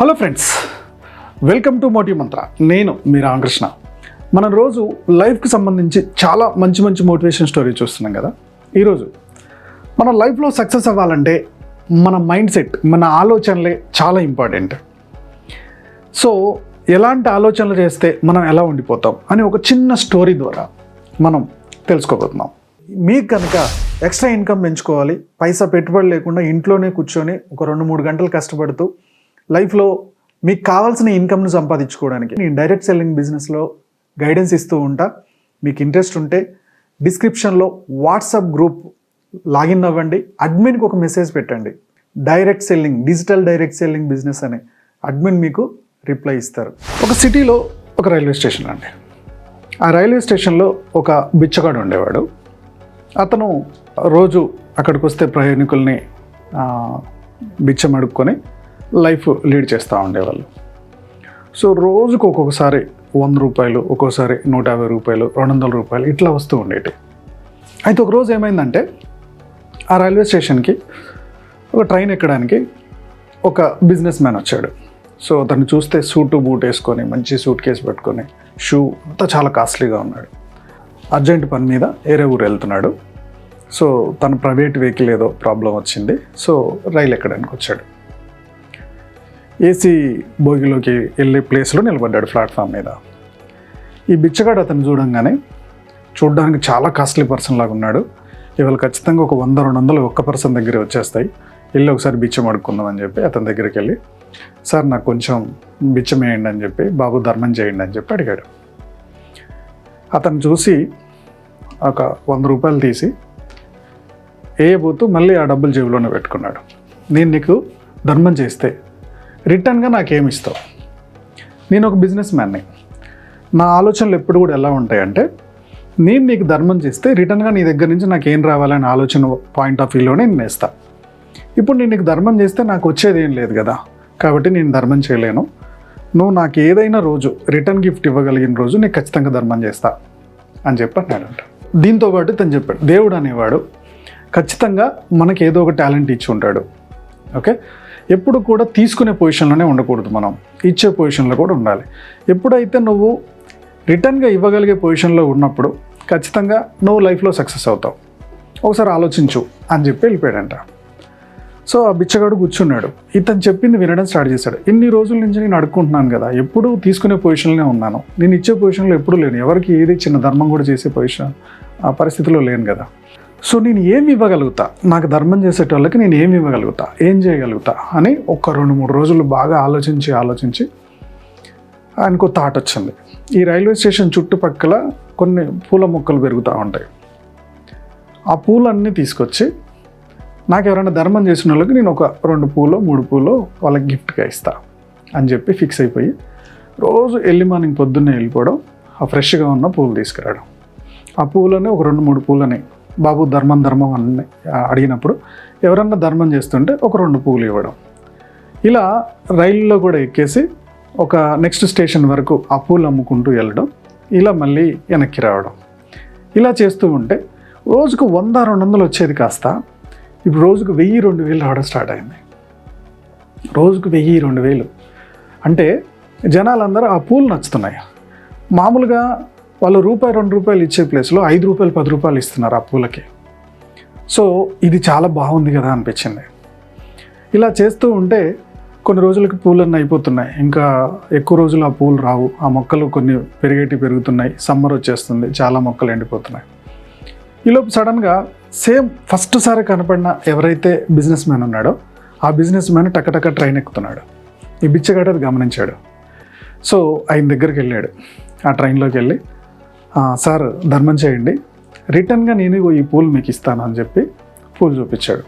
Hello friends welcome to motive mantra. నేను మీ రామకృష్ణ. మనం రోజు లైఫ్కి సంబంధించి చాలా మంచి మంచి మోటివేషన్ స్టోరీ చూస్తున్నాం కదా. ఈరోజు మన లైఫ్లో సక్సెస్ అవ్వాలంటే మన మైండ్ సెట్ మన ఆలోచనలే చాలా ఇంపార్టెంట్. సో ఎలాంటి ఆలోచనలు చేస్తే మనం ఎలా ఉండిపోతాం అని ఒక చిన్న స్టోరీ ద్వారా మనం తెలుసుకోబోతున్నాం. మీకు కనుక ఎక్స్ట్రా ఇన్కమ్ పెంచుకోవాలి పైసా పెట్టుబడి లేకుండా ఇంట్లోనే కూర్చొని ఒక రెండు మూడు గంటలు కష్టపడుతూ లైఫ్లో మీకు కావాల్సిన ఇన్కమ్ను సంపాదించుకోవడానికి నేను డైరెక్ట్ సెల్లింగ్ బిజినెస్లో గైడెన్స్ ఇస్తూ ఉంటా. మీకు ఇంట్రెస్ట్ ఉంటే డిస్క్రిప్షన్లో వాట్సాప్ గ్రూప్ లాగిన్ అవ్వండి. అడ్మిన్కి ఒక మెసేజ్ పెట్టండి. Direct selling digital direct selling business అని అడ్మిన్ మీకు రిప్లై ఇస్తారు. ఒక సిటీలో ఒక రైల్వే స్టేషన్ అండి ఆ రైల్వే స్టేషన్లో ఒక బిచ్చగాడు ఉండేవాడు. అతను రోజు అక్కడికి వస్తే ప్రయాణికుల్ని బిచ్చం అడుక్కొని లైఫ్ లీడ్ చేస్తూ ఉండేవాళ్ళు. సో రోజుకు ఒక్కొక్కసారి వంద రూపాయలు ఒక్కోసారి నూట యాభై రూపాయలు రెండు వందల రూపాయలు ఇట్లా వస్తూ ఉండేవి అయితే ఒకరోజు ఏమైందంటే ఆ రైల్వే స్టేషన్కి ఒక ట్రైన్ ఎక్కడానికి ఒక బిజినెస్ మ్యాన్ వచ్చాడు. సో అతను చూస్తే సూటు బూట్ వేసుకొని మంచి సూట్ కేసు పెట్టుకొని షూ అంతా చాలా కాస్ట్లీగా ఉన్నాడు. అర్జెంట్ పని మీద వేరే ఊరు వెళ్తున్నాడు. సో తన ప్రైవేట్ వెహికల్ ఏదో ప్రాబ్లం వచ్చింది. సో రైలు ఎక్కడానికి వచ్చాడు. ఏసీ బోగిలోకి వెళ్ళే ప్లేస్లో నిలబడ్డాడు ప్లాట్ఫామ్ మీద. ఈ బిచ్చగాడు అతను చూడంగానే చూడడానికి చాలా కాస్ట్లీ పర్సన్ లాగా ఉన్నాడు. ఇవాళ ఖచ్చితంగా ఒక వంద రెండు వందలు ఒక్క పర్సన్ దగ్గర వచ్చేస్తాయి. వెళ్ళి ఒకసారి బిచ్చం అడుక్కుందాం అని చెప్పి అతని దగ్గరికి వెళ్ళి సార్ నాకు కొంచెం బిచ్చం వేయండి అని చెప్పి బాబు ధర్మం చేయండి అని చెప్పి అడిగాడు. అతను చూసి ఒక వంద రూపాయలు తీసి వేయబోతూ మళ్ళీ ఆ డబ్బులు జేబులోనే పెట్టుకున్నాడు. నేను నీకు ధర్మం చేస్తే రిటర్న్గా నాకేమి ఇస్తావు నేను ఒక బిజినెస్ మ్యాన్ని. నా ఆలోచనలు ఎప్పుడు కూడా ఎలా ఉంటాయంటే నేను నీకు ధర్మం చేస్తే రిటర్న్గా నీ దగ్గర నుంచి నాకు ఏం రావాలనే ఆలోచన పాయింట్ ఆఫ్ వ్యూలోనే నేను వేస్తా. ఇప్పుడు నేను నీకు ధర్మం చేస్తే నాకు వచ్చేది ఏం లేదు కదా? కాబట్టి నేను ధర్మం చేయలేను. నువ్వు నాకు ఏదైనా రోజు రిటర్న్ గిఫ్ట్ ఇవ్వగలిగిన రోజు నీకు ఖచ్చితంగా ధర్మం చేస్తా అని చెప్పి అన్నాడంట దీంతో పాటు తను చెప్పాడు దేవుడు అనేవాడు ఖచ్చితంగా మనకి ఏదో ఒక టాలెంట్ ఇచ్చి ఉంటాడు. ఓకే? ఎప్పుడు కూడా తీసుకునే పొజిషన్లోనే ఉండకూడదు మనం. ఇచ్చే పొజిషన్లో కూడా ఉండాలి. ఎప్పుడైతే నువ్వు రిటర్న్గా ఇవ్వగలిగే పొజిషన్లో ఉన్నప్పుడు ఖచ్చితంగా నువ్వు లైఫ్లో సక్సెస్ అవుతావు. ఒకసారి ఆలోచించు అని చెప్పి వెళ్ళిపోయాడంట. సో ఆ బిచ్చగాడు కూర్చున్నాడు. ఇతను చెప్పింది వినడం స్టార్ట్ చేశాడు. ఇన్ని రోజుల నుంచి నేను అడుక్కుంటున్నాను కదా ఎప్పుడూ తీసుకునే పొజిషన్లోనే ఉన్నాను. నేను ఇచ్చే పొజిషన్లో ఎప్పుడూ లేను. ఎవరికి ఏది చిన్న ధర్మం కూడా చేసే పొజిషన్ ఆ పరిస్థితిలో లేను కదా. సో నేను ఏమి ఇవ్వగలుగుతా? నాకు ధర్మం చేసేటోళ్ళకి నేను ఏమి ఇవ్వగలుగుతా? ఏం చేయగలుగుతా? అని ఒక రెండు మూడు రోజులు బాగా ఆలోచించి ఆలోచించి ఆయనకు థాట్ వచ్చింది. ఈ రైల్వే స్టేషన్ చుట్టుపక్కల కొన్ని పూల మొక్కలు పెరుగుతూ ఉంటాయి. ఆ పూలన్నీ తీసుకొచ్చి నాకు ఎవరైనా ధర్మం చేసిన వాళ్ళకి నేను ఒక రెండు పూలు మూడు పూలు వాళ్ళకి గిఫ్ట్గా ఇస్తా అని చెప్పి ఫిక్స్ అయిపోయి రోజు ఎర్లీ మార్నింగ్ పొద్దున్నే వెళ్ళిపోవడం ఆ ఫ్రెష్గా ఉన్న పూలు తీసుకురావడం. ఆ పూలని ఒక రెండు మూడు పూలని బాబు ధర్మం ధర్మం అని అడిగినప్పుడు ఎవరన్నా ధర్మం చేస్తుంటే ఒక రెండు పూలు ఇవ్వడం. ఇలా రైల్లో కూడా ఎక్కేసి ఒక నెక్స్ట్ స్టేషన్ వరకు ఆ పూలు అమ్ముకుంటూ వెళ్ళడం ఇలా మళ్ళీ వెనక్కి రావడం. ఇలా చేస్తూ ఉంటే రోజుకు వంద రెండు వందలు వచ్చేది కాస్త. ఇప్పుడు రోజుకు వెయ్యి రెండు వేలు రావడం స్టార్ట్ అయింది. రోజుకు వెయ్యి రెండు వేలు. అంటే జనాలందరూ ఆ పూలు నచ్చుతున్నాయి. మామూలుగా వాళ్ళు రూపాయి రెండు రూపాయలు ఇచ్చే ప్లేస్లో ఐదు రూపాయలు పది రూపాయలు ఇస్తున్నారు ఆ పూలకి. సో ఇది చాలా బాగుంది కదా అనిపించింది. ఇలా చేస్తూ ఉంటే కొన్ని రోజులకి పూలన్నీ అయిపోతున్నాయి. ఇంకా ఎక్కువ రోజులు ఆ పూలు రావు. ఆ మొక్కలు కొన్ని పెరిగేటి పెరుగుతున్నాయి. సమ్మర్ వచ్చేస్తుంది. చాలా మొక్కలు ఎండిపోతున్నాయి. ఈలోపు సడన్గా సేమ్ ఫస్ట్ సారి కనపడిన ఎవరైతే బిజినెస్ మ్యాన్ ఉన్నాడో ఆ బిజినెస్ మ్యాన్ టకటక ట్రైన్ ఎక్కుతున్నాడు. ఈ బిచ్చగాడు అది గమనించాడు. సో ఆయన దగ్గరికి వెళ్ళాడు. ఆ ట్రైన్లోకి వెళ్ళి సార్ ధర్మం చేయండి. రిటర్న్గా నేను ఈ పూలు మీకు ఇస్తాను అని చెప్పి పూలు చూపించాడు.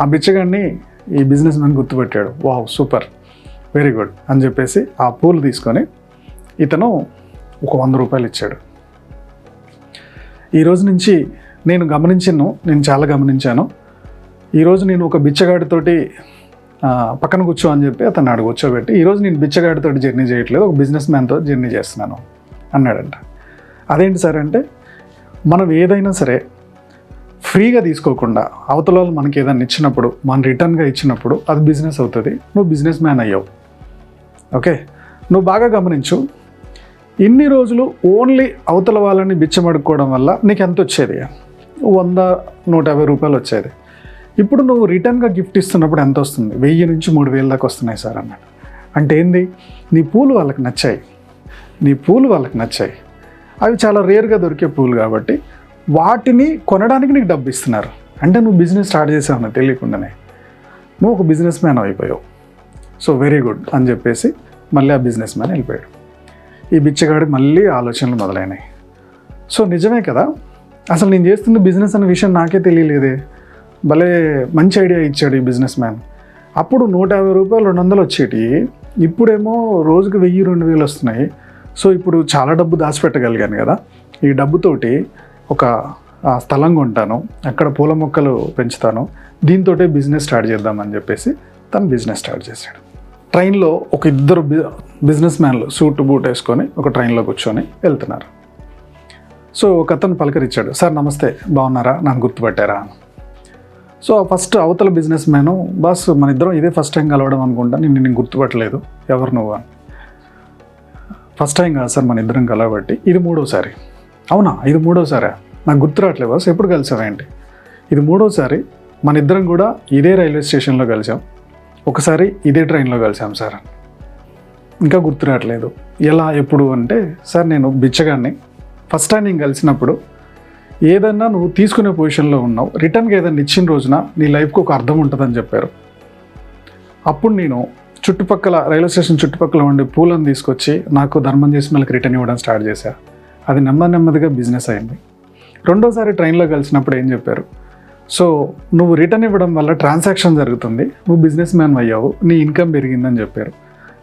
ఆ బిచ్చగాడిని ఈ బిజినెస్ మ్యాన్ గుర్తుపెట్టాడు. వావ్ సూపర్ వెరీ గుడ్ అని చెప్పేసి ఆ పూలు తీసుకొని ఇతను ఒక వంద రూపాయలు ఇచ్చాడు. ఈరోజు నుంచి నేను గమనించాను నేను చాలా గమనించాను. ఈరోజు నేను ఒక బిచ్చగాడితోటి పక్కన కూర్చో అని చెప్పి అతను అడుగు కూర్చోబెట్టి ఈరోజు నేను బిచ్చగాడితోటి జర్నీ చేయట్లేదు ఒక బిజినెస్ మ్యాన్తో జర్నీ చేస్తున్నాను అన్నాడంట. అదేంటి సార్ అంటే మనం ఏదైనా సరే ఫ్రీగా తీసుకోకుండా అవతల వాళ్ళు మనకి ఏదైనా ఇచ్చినప్పుడు మన రిటర్న్గా ఇచ్చినప్పుడు అది బిజినెస్ అవుతుంది. నువ్వు బిజినెస్ మ్యాన్ అయ్యావు. ఓకే? నువ్వు బాగా గమనించు. ఇన్ని రోజులు ఓన్లీ అవతల వాళ్ళని బిచ్చమడుకోవడం వల్ల నీకు ఎంత వచ్చేది వంద నూట యాభై రూపాయలు వచ్చేది. ఇప్పుడు నువ్వు రిటర్న్గా గిఫ్ట్ ఇస్తున్నప్పుడు ఎంత వస్తుంది వెయ్యి నుంచి మూడు వేల దాకా వస్తున్నాయి సార్ అన్నాడు. అంటే ఏంది? నీ పూలు వాళ్ళకి నచ్చాయి. నీ పూలు వాళ్ళకి నచ్చాయి. అవి చాలా రేర్గా దొరికే పూలు కాబట్టి వాటిని కొనడానికి నీకు డబ్బు ఇస్తున్నారు. అంటే నువ్వు బిజినెస్ స్టార్ట్ చేసావు నాకు తెలియకుండానే. నువ్వు ఒక బిజినెస్ మ్యాన్ అయిపోయావు. సో వెరీ గుడ్ అని చెప్పేసి మళ్ళీ ఆ బిజినెస్ మ్యాన్ వెళ్ళిపోయాడు. ఈ బిచ్చగాడి మళ్ళీ ఆలోచనలు మొదలైనాయి. సో నిజమే కదా? అసలు నేను చేస్తున్న బిజినెస్ అనే విషయం నాకే తెలియలేదే. భలే మంచి ఐడియా ఇచ్చాడు ఈ బిజినెస్ మ్యాన్ అప్పుడు నూట యాభై రూపాయలు రెండు వందలు వచ్చేటి ఇప్పుడేమో రోజుకి వెయ్యి రెండు వేలు వస్తున్నాయి. సో ఇప్పుడు చాలా డబ్బు దాచిపెట్టగలిగాను కదా. ఈ డబ్బుతోటి ఒక స్థలం కొంటాను అక్కడ పూల మొక్కలు పెంచుతాను దీంతో బిజినెస్ స్టార్ట్ చేద్దామని చెప్పేసి తను బిజినెస్ స్టార్ట్ చేశాడు. ట్రైన్లో ఒక ఇద్దరు బి బిజినెస్ మ్యాన్లు సూట్ బూట్ వేసుకొని ఒక ట్రైన్లో కూర్చొని వెళ్తున్నారు. సో ఒక అతను పలకరించాడు సార్ నమస్తే బాగున్నారా? నన్ను గుర్తుపట్టారా? అని. సో ఫస్ట్ అవతల బిజినెస్ మ్యాను బాస్ మన ఇద్దరం ఇదే ఫస్ట్ టైం కలవడం అనుకుంటా నేను నేను గుర్తుపట్టలేదు ఎవరు నువ్వు? అని. ఫస్ట్ టైం కాదు సార్ మన ఇద్దరం కలవబట్టి. ఇది మూడోసారి. అవునా? ఇది మూడోసారా? నాకు గుర్తు రావట్లేదు బాస్. ఎప్పుడు కలిసావేంటి ఇది మూడోసారి మన ఇద్దరం కూడా ఇదే రైల్వే స్టేషన్లో కలిసాం. ఒకసారి ఇదే ట్రైన్లో కలిసాం సార్. ఇంకా గుర్తు రావట్లేదు. ఎలా ఎప్పుడు అంటే సార్ నేను బిచ్చగాన్ని. ఫస్ట్ టైం నేను కలిసినప్పుడు ఏదన్నా నువ్వు తీసుకునే పొజిషన్లో ఉన్నావు. రిటర్న్గా ఏదన్నా ఇచ్చిన రోజున నీ లైఫ్కి ఒక అర్థం ఉంటుందని చెప్పారు. అప్పుడు నేను చుట్టుపక్కల రైల్వే స్టేషన్ చుట్టుపక్కల ఉండే పూలను తీసుకొచ్చి నాకు ధర్మం చేసిన వాళ్ళకి రిటర్న్ ఇవ్వడం స్టార్ట్ చేశా. అది నెమ్మది నెమ్మదిగా బిజినెస్ అయింది. రెండోసారి ట్రైన్లో కలిసినప్పుడు ఏం చెప్పారు? సో నువ్వు రిటర్న్ ఇవ్వడం వల్ల ట్రాన్సాక్షన్ జరుగుతుంది. నువ్వు బిజినెస్ మ్యాన్ అయ్యావు. నీ ఇన్కమ్ పెరిగిందని చెప్పారు.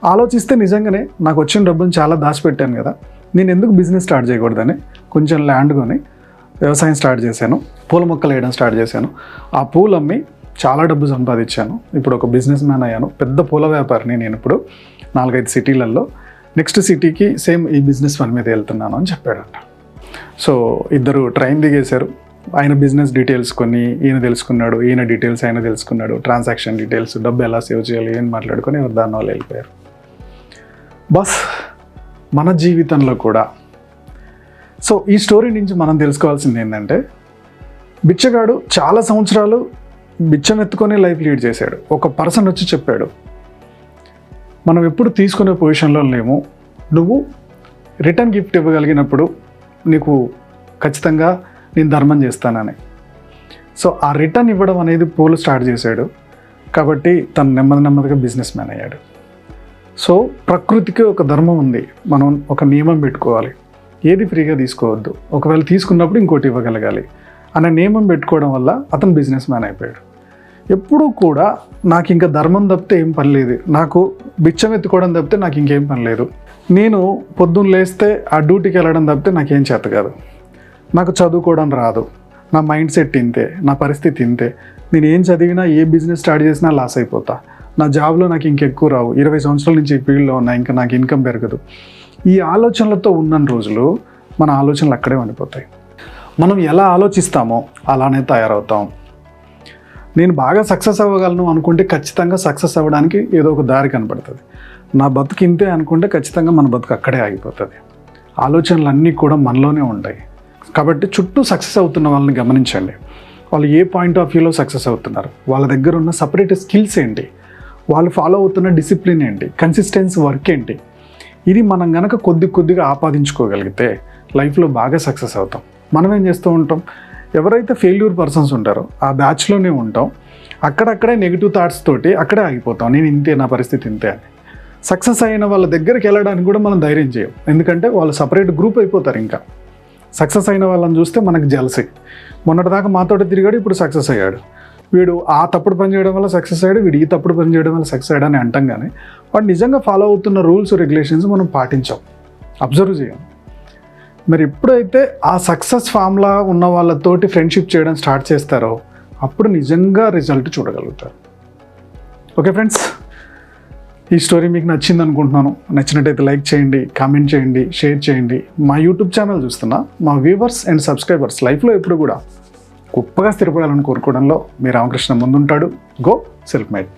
ఆలోచిస్తే నిజంగానే నాకు వచ్చిన డబ్బును చాలా దాచిపెట్టాను కదా. నేను ఎందుకు బిజినెస్ స్టార్ట్ చేయకూడదని? కొంచెం ల్యాండ్ కొని వ్యవసాయం స్టార్ట్ చేశాను. పూల మొక్కలు వేయడం స్టార్ట్ చేశాను. ఆ పూలు అమ్మి చాలా డబ్బు సంపాదించాను. ఇప్పుడు ఒక బిజినెస్ మ్యాన్ అయ్యాను. పెద్ద పూల వ్యాపారిని నేను ఇప్పుడు నాలుగైదు సిటీలలో. నెక్స్ట్ సిటీకి సేమ్ ఈ బిజినెస్ పని మీద వెళ్తున్నాను అని చెప్పాడంట. సో ఇద్దరు ట్రైన్ దిగేశారు. ఆయన బిజినెస్ డీటెయిల్స్ కొన్ని ఈయన తెలుసుకున్నాడు ఈయన డీటెయిల్స్ ఆయన తెలుసుకున్నాడు. ట్రాన్సాక్షన్ డీటెయిల్స్ డబ్బు ఎలా సేవ్ చేయాలి ఏం మాట్లాడుకొని ఎవరు దాని వాళ్ళు వెళ్ళిపోయారు. బస్ మన జీవితంలో కూడా. సో ఈ స్టోరీ నుంచి మనం తెలుసుకోవాల్సింది ఏంటంటే బిచ్చగాడు చాలా సంవత్సరాలు బిచ్చం ఎత్తుకొని లైఫ్ లీడ్ చేశాడు. ఒక పర్సన్ వచ్చి చెప్పాడు మనం ఎప్పుడు తీసుకునే పొజిషన్లో లేము. నువ్వు రిటర్న్ గిఫ్ట్ ఇవ్వగలిగినప్పుడు నీకు ఖచ్చితంగా నేను ధర్మం చేస్తానని. సో ఆ రిటర్న్ ఇవ్వడం అనేది పూలు స్టార్ట్ చేశాడు. కాబట్టి తను నెమ్మది నెమ్మదిగా బిజినెస్ మ్యాన్ అయ్యాడు. సో ప్రకృతికి ఒక ధర్మం ఉంది. మనం ఒక నియమం పెట్టుకోవాలి. ఏది ఫ్రీగా తీసుకోవద్దు. ఒకవేళ తీసుకున్నప్పుడు ఇంకోటి ఇవ్వగలగాలి అనే నియమం పెట్టుకోవడం వల్ల అతను బిజినెస్ మ్యాన్ అయిపోయాడు. ఎప్పుడూ కూడా నాకు ఇంకా ధర్మం తప్పితే ఏం పని లేదు. నాకు బిచ్చం ఎత్తుకోవడం తప్పితే నాకు ఇంకేం పని లేదు. నేను పొద్దున్న లేస్తే ఆ డ్యూటీకి వెళ్ళడం తప్పితే నాకేం చేత కాదు. నాకు చదువుకోవడం రాదు. నా మైండ్ సెట్ ఇంతే నా పరిస్థితి ఇంతే. నేను ఏం చదివినా ఏ బిజినెస్ స్టార్ట్ చేసినా లాస్ అయిపోతా. నా జాబ్లో నాకు ఇంకెక్కువ రావు. ఇరవై సంవత్సరాల నుంచి ఈ ఫీల్డ్లో ఉన్నా ఇంకా నాకు ఇన్కమ్ పెరగదు. ఈ ఆలోచనలతో ఉన్న రోజులు మన ఆలోచనలు అక్కడే ఉండిపోతాయి. మనం ఎలా ఆలోచిస్తామో అలానే తయారవుతాం. నేను బాగా సక్సెస్ అవ్వగలను అనుకుంటే ఖచ్చితంగా సక్సెస్ అవ్వడానికి ఏదో ఒక దారి కనపడుతుంది. నా బతుకు ఇంతే అనుకుంటే ఖచ్చితంగా మన బతుకు అక్కడే ఆగిపోతుంది. ఆలోచనలు అన్నీ కూడా మనలోనే ఉంటాయి. కాబట్టి చుట్టూ సక్సెస్ అవుతున్న వాళ్ళని గమనించండి. వాళ్ళు ఏ పాయింట్ ఆఫ్ వ్యూలో సక్సెస్ అవుతున్నారు? వాళ్ళ దగ్గర ఉన్న సపరేట్ స్కిల్స్ ఏంటి? వాళ్ళు ఫాలో అవుతున్న డిసిప్లిన్ ఏంటి? కన్సిస్టెన్సీ వర్క్ ఏంటి? ఇది మనం గనక కొద్ది కొద్దిగా ఆపాదించుకోగలిగితే లైఫ్లో బాగా సక్సెస్ అవుతాం. మనం ఏం చేస్తూ ఉంటాం? ఎవరైతే ఫెయిల్యూర్ పర్సన్స్ ఉంటారో ఆ బ్యాచ్లోనే ఉంటాం. అక్కడక్కడే నెగిటివ్ థాట్స్ తోటి అక్కడే ఆగిపోతాం. నేను ఇంతే నా పరిస్థితి ఇంతే అని. సక్సెస్ అయిన వాళ్ళ దగ్గరికి వెళ్ళడానికి కూడా మనం ధైర్యం చేయం. ఎందుకంటే వాళ్ళు సపరేట్ గ్రూప్ అయిపోతారు ఇంకా. సక్సెస్ అయిన వాళ్ళని చూస్తే మనకు జలసి మొన్నటిదాకా మాతో తిరిగాడు ఇప్పుడు సక్సెస్ అయ్యాడు. వీడు ఆ తప్పుడు పని చేయడం వల్ల సక్సెస్ అయ్యాడు వీడు ఈ తప్పుడు పని చేయడం వల్ల సక్సెస్ అయ్యాడని అని అంటాం కానీ వాడు నిజంగా ఫాలో అవుతున్న రూల్స్ రెగ్యులేషన్స్ మనం పాటించాం. అబ్జర్వ్ చేయం. మరి ఎప్పుడైతే ఆ సక్సెస్ ఫామ్లా ఉన్న వాళ్ళతోటి ఫ్రెండ్షిప్ చేయడం స్టార్ట్ చేస్తారో అప్పుడు నిజంగా రిజల్ట్ చూడగలుగుతారు. ఓకే ఫ్రెండ్స్ ఈ స్టోరీ మీకు నచ్చింది అనుకుంటున్నాను. నచ్చినట్టయితే లైక్ చేయండి కామెంట్ చేయండి షేర్ చేయండి. మా యూట్యూబ్ ఛానల్ చూస్తున్న మా వ్యూవర్స్ అండ్ సబ్స్క్రైబర్స్ లైఫ్లో ఎప్పుడు కూడా గొప్పగా స్థిరపడాలని కోరుకోవడంలో మీ రామకృష్ణ ముందుంటాడు. Go self made.